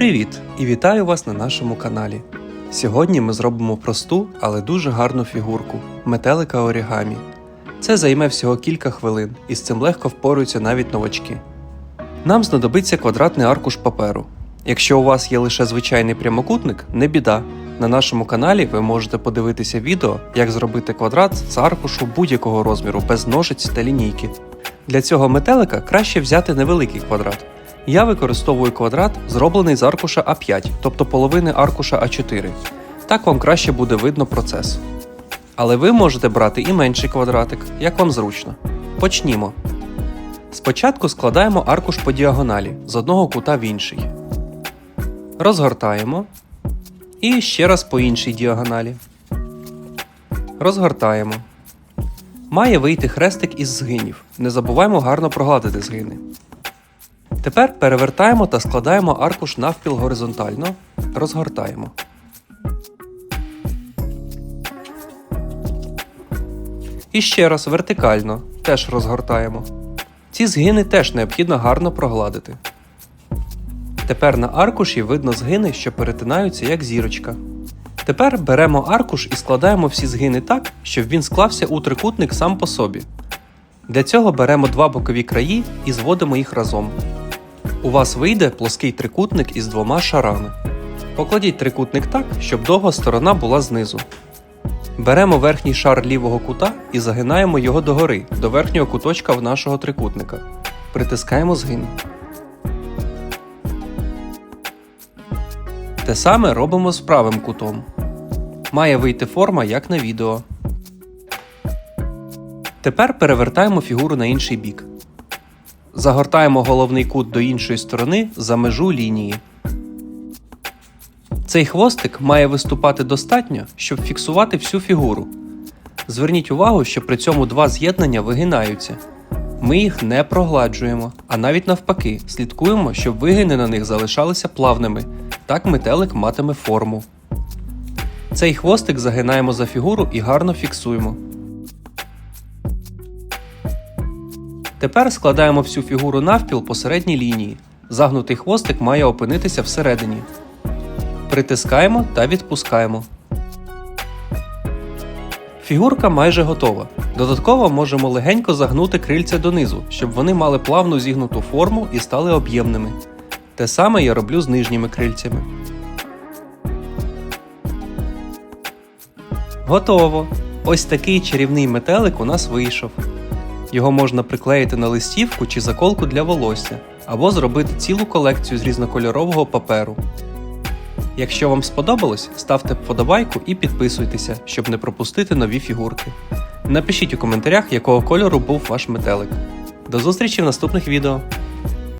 Привіт і вітаю вас на нашому каналі. Сьогодні ми зробимо просту, але дуже гарну фігурку метелика орігамі. Це займе всього кілька хвилин, і з цим легко впораються навіть новачки. Нам знадобиться квадратний аркуш паперу. Якщо у вас є лише звичайний прямокутник, не біда. На нашому каналі ви можете подивитися відео, як зробити квадрат з аркушу будь-якого розміру без ножиць та лінійки. Для цього метелика краще взяти невеликий квадрат. Я використовую квадрат, зроблений з аркуша А5, тобто половини аркуша А4. Так вам краще буде видно процес. Але ви можете брати і менший квадратик, як вам зручно. Почнімо. Спочатку складаємо аркуш по діагоналі з одного кута в інший. Розгортаємо. І ще раз по іншій діагоналі. Розгортаємо. Має вийти хрестик із згинів. Не забуваємо гарно прогладити згини. Тепер перевертаємо та складаємо аркуш навпіл горизонтально. Розгортаємо. І ще раз вертикально. Теж розгортаємо. Ці згини теж необхідно гарно прогладити. Тепер на аркуші видно згини, що перетинаються як зірочка. Тепер беремо аркуш і складаємо всі згини так, щоб він склався у трикутник сам по собі. Для цього беремо два бокові краї і зводимо їх разом. У вас вийде плоский трикутник із двома шарами. Покладіть трикутник так, щоб довга сторона була знизу. Беремо верхній шар лівого кута і загинаємо його догори, до верхнього куточка в нашого трикутника. Притискаємо згин. Те саме робимо з правим кутом. Має вийти форма як на відео. Тепер перевертаємо фігуру на інший бік. Загортаємо головний кут до іншої сторони за межу лінії. Цей хвостик має виступати достатньо, щоб фіксувати всю фігуру. Зверніть увагу, що при цьому два з'єднання вигинаються. Ми їх не прогладжуємо, а навіть навпаки, слідкуємо, щоб вигини на них залишалися плавними. Так метелик матиме форму. Цей хвостик загинаємо за фігуру і гарно фіксуємо. Тепер складаємо всю фігуру навпіл по середній лінії. Загнутий хвостик має опинитися всередині. Притискаємо та відпускаємо. Фігурка майже готова. Додатково можемо легенько загнути крильця донизу, щоб вони мали плавну зігнуту форму і стали об'ємними. Те саме я роблю з нижніми крильцями. Готово! Ось такий чарівний метелик у нас вийшов. Його можна приклеїти на листівку чи заколку для волосся, або зробити цілу колекцію з різнокольорового паперу. Якщо вам сподобалось, ставте вподобайку і підписуйтеся, щоб не пропустити нові фігурки. Напишіть у коментарях, якого кольору був ваш метелик. До зустрічі в наступних відео!